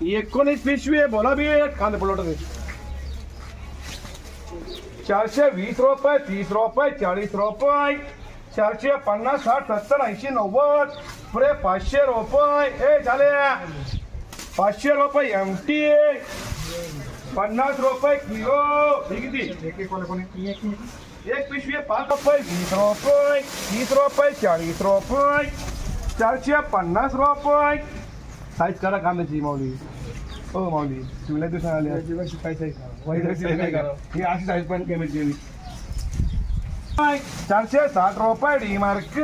एकोणीस पिशवी बोला बी कांदे पलट चारशे वीस रुपये, तीस रुपये चाळीस रुपये, चारशे पन्नास साठ, सत्तर, ऐंशी, नव्वद, पुरे पाचशे रुपये। ए, झाले। पाचशे रुपये एम टी पन्नास रुपये किलो। हे किती? एक पिशवी पाच रुपये, वीस रुपये, तीस रुपये, चाळीस रुपये, चारशे पन्नास रुपये। साईज करा कांद्याची माऊली. हो माऊली. तुम्ही लय दिवसात आले. काय साईज ही अशी साईज पण कॅमेरची चारशे साठ रुपये डी मार्क.